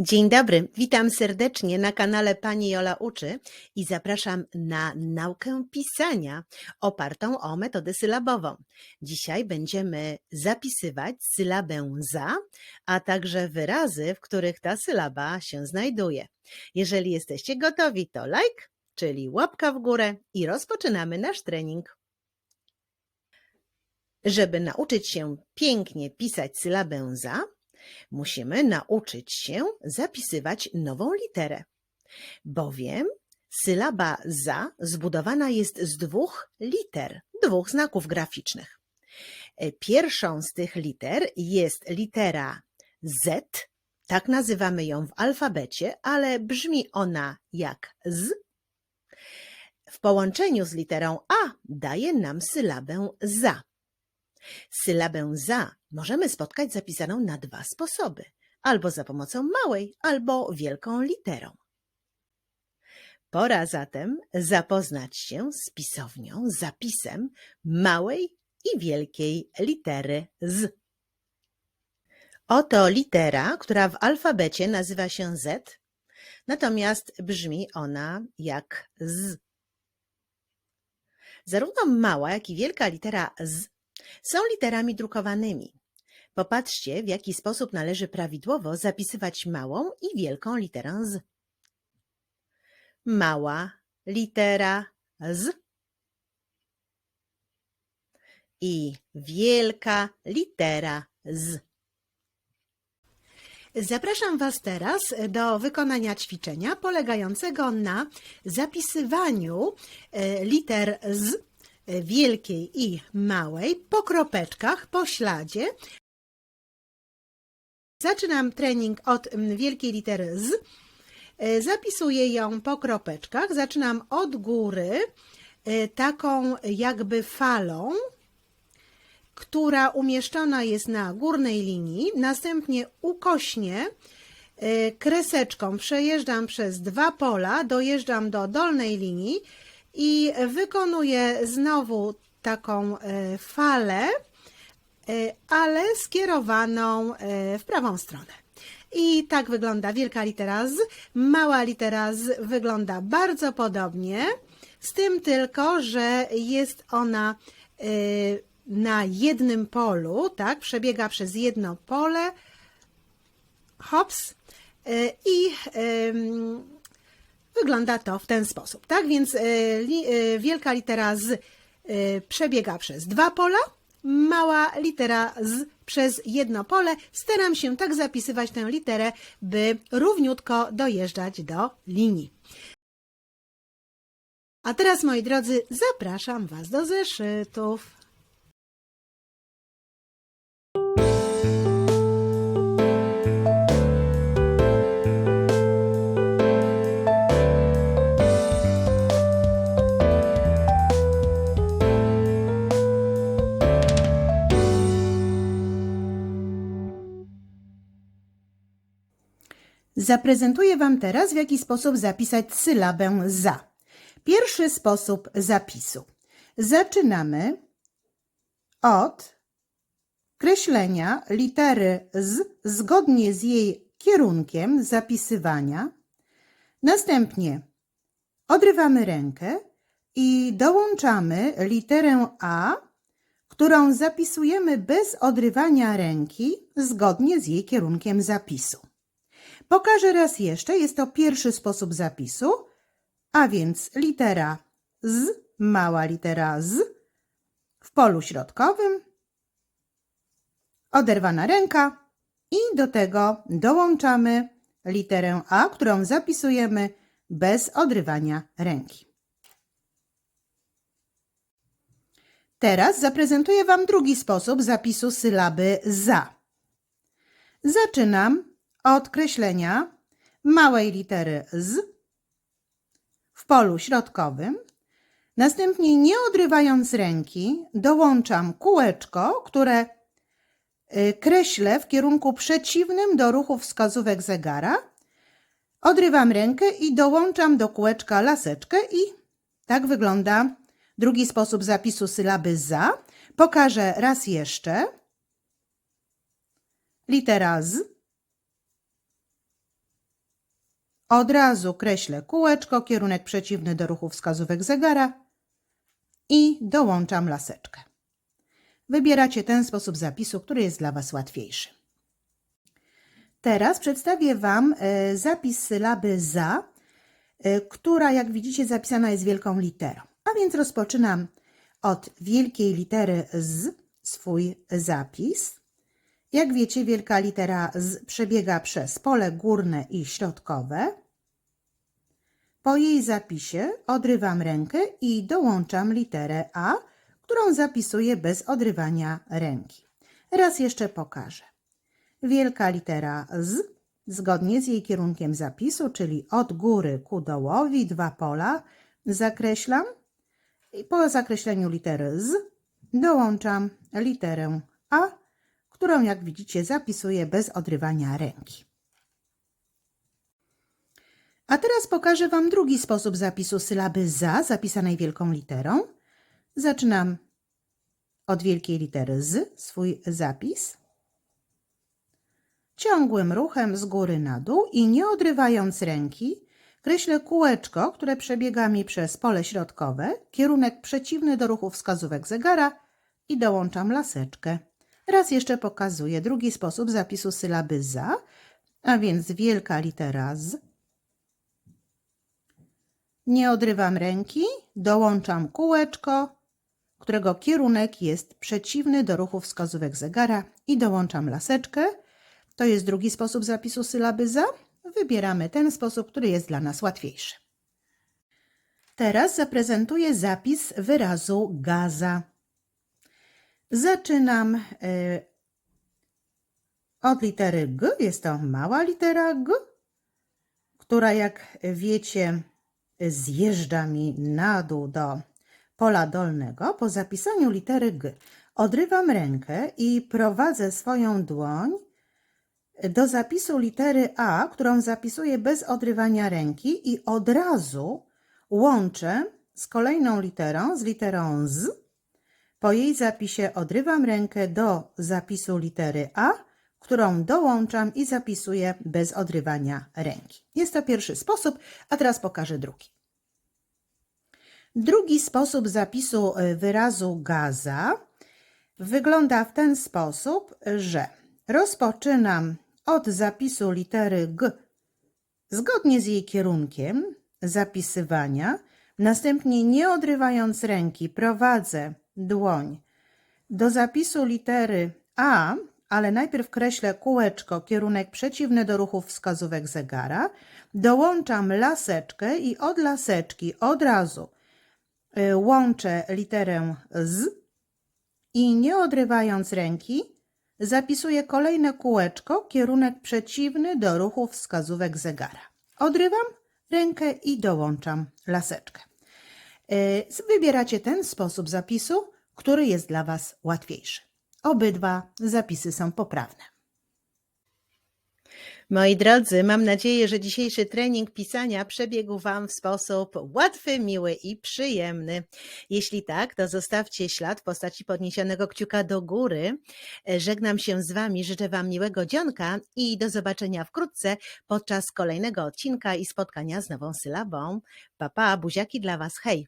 Dzień dobry, witam serdecznie na kanale Pani Jola Uczy i zapraszam na naukę pisania opartą o metodę sylabową. Dzisiaj będziemy zapisywać sylabę za, a także wyrazy, w których ta sylaba się znajduje. Jeżeli jesteście gotowi, to like, czyli łapka w górę i rozpoczynamy nasz trening. Żeby nauczyć się pięknie pisać sylabę za, musimy nauczyć się zapisywać nową literę, bowiem sylaba za zbudowana jest z dwóch liter, dwóch znaków graficznych. Pierwszą z tych liter jest litera Z, tak nazywamy ją w alfabecie, ale brzmi ona jak z. W połączeniu z literą A daje nam sylabę za. Sylabę za możemy spotkać zapisaną na dwa sposoby: albo za pomocą małej, albo wielką literą. Pora zatem zapoznać się z pisownią, zapisem małej i wielkiej litery z. Oto litera, która w alfabecie nazywa się Z, natomiast brzmi ona jak z. Zarówno mała, jak i wielka litera z są literami drukowanymi. Popatrzcie, w jaki sposób należy prawidłowo zapisywać małą i wielką literę z. Mała litera z i wielka litera z. Zapraszam Was teraz do wykonania ćwiczenia polegającego na zapisywaniu e, liter z wielkiej i małej po kropeczkach, po śladzie. Zaczynam trening od mm, wielkiej litery z. E, Zapisuję ją po kropeczkach. Zaczynam od góry e, taką jakby falą, która umieszczona jest na górnej linii. Następnie ukośnie e, kreseczką przejeżdżam przez dwa pola, dojeżdżam do dolnej linii i wykonuję znowu taką e, falę, e, ale skierowaną e, w prawą stronę. I tak wygląda wielka litera z. Mała litera z wygląda bardzo podobnie, z tym tylko, że jest ona na jednym polu, tak? Przebiega przez jedno pole. Hops. I wygląda to w ten sposób, tak? Więc e, li, e, wielka litera z e, przebiega przez dwa pola, mała litera z przez jedno pole. Staram się tak zapisywać tę literę, by równiutko dojeżdżać do linii. A teraz, moi drodzy, zapraszam Was do zeszytów. Zaprezentuję Wam teraz, w jaki sposób zapisać sylabę za. Pierwszy sposób zapisu. Zaczynamy od kreślenia litery z zgodnie z jej kierunkiem zapisywania. Następnie odrywamy rękę i dołączamy literę A, którą zapisujemy bez odrywania ręki zgodnie z jej kierunkiem zapisu. Pokażę raz jeszcze, jest to pierwszy sposób zapisu, a więc litera z, mała litera z w polu środkowym, oderwana ręka i do tego dołączamy literę A, którą zapisujemy bez odrywania ręki. Teraz zaprezentuję Wam drugi sposób zapisu sylaby za. Zaczynam od kreślenia małej litery z w polu środkowym. Następnie, nie odrywając ręki, dołączam kółeczko, które y, kreślę w kierunku przeciwnym do ruchu wskazówek zegara. Odrywam rękę i dołączam do kółeczka laseczkę i tak wygląda drugi sposób zapisu sylaby za. Pokażę raz jeszcze. Litera z Od razu kreślę kółeczko, kierunek przeciwny do ruchu wskazówek zegara i dołączam laseczkę. Wybieracie ten sposób zapisu, który jest dla Was łatwiejszy. Teraz przedstawię Wam e, zapis sylaby za, e, która jak widzicie zapisana jest wielką literą. A więc rozpoczynam od wielkiej litery z swój zapis. Jak wiecie, wielka litera z przebiega przez pole górne i środkowe. Po jej zapisie odrywam rękę i dołączam literę A, którą zapisuję bez odrywania ręki. Raz jeszcze pokażę. Wielka litera z, zgodnie z jej kierunkiem zapisu, czyli od góry ku dołowi, dwa pola, zakreślam i po zakreśleniu litery z dołączam literę A, którą jak widzicie zapisuję bez odrywania ręki. A teraz pokażę Wam drugi sposób zapisu sylaby za, zapisanej wielką literą. Zaczynam od wielkiej litery z, swój zapis. Ciągłym ruchem z góry na dół i nie odrywając ręki, kreślę kółeczko, które przebiega mi przez pole środkowe, kierunek przeciwny do ruchu wskazówek zegara i dołączam laseczkę. Raz jeszcze pokazuję drugi sposób zapisu sylaby za, a więc wielka litera z. Nie odrywam ręki, dołączam kółeczko, którego kierunek jest przeciwny do ruchu wskazówek zegara i dołączam laseczkę. To jest drugi sposób zapisu sylaby za. Wybieramy ten sposób, który jest dla nas łatwiejszy. Teraz zaprezentuję zapis wyrazu gaza. Zaczynam e, od litery G. Jest to mała litera G, która jak wiecie zjeżdża mi na dół do pola dolnego. Po zapisaniu litery G odrywam rękę i prowadzę swoją dłoń do zapisu litery A, którą zapisuję bez odrywania ręki i od razu łączę z kolejną literą, z literą Z. Po jej zapisie odrywam rękę do zapisu litery A, którą dołączam i zapisuję bez odrywania ręki. Jest to pierwszy sposób, a teraz pokażę drugi. Drugi sposób zapisu y, wyrazu gaza wygląda w ten sposób, że rozpoczynam od zapisu litery G zgodnie z jej kierunkiem zapisywania, następnie nie odrywając ręki prowadzę dłoń do zapisu litery A, ale najpierw kreślę kółeczko, kierunek przeciwny do ruchów wskazówek zegara, dołączam laseczkę i od laseczki od razu y, łączę literę z i nie odrywając ręki, zapisuję kolejne kółeczko, kierunek przeciwny do ruchu wskazówek zegara. Odrywam rękę i dołączam laseczkę. Y, Wybieracie ten sposób zapisu, który jest dla Was łatwiejszy. Obydwa zapisy są poprawne. Moi drodzy, mam nadzieję, że dzisiejszy trening pisania przebiegł Wam w sposób łatwy, miły i przyjemny. Jeśli tak, to zostawcie ślad w postaci podniesionego kciuka do góry. Żegnam się z Wami, życzę Wam miłego dzionka i do zobaczenia wkrótce podczas kolejnego odcinka i spotkania z nową sylabą. Papa, pa, buziaki dla Was, hej!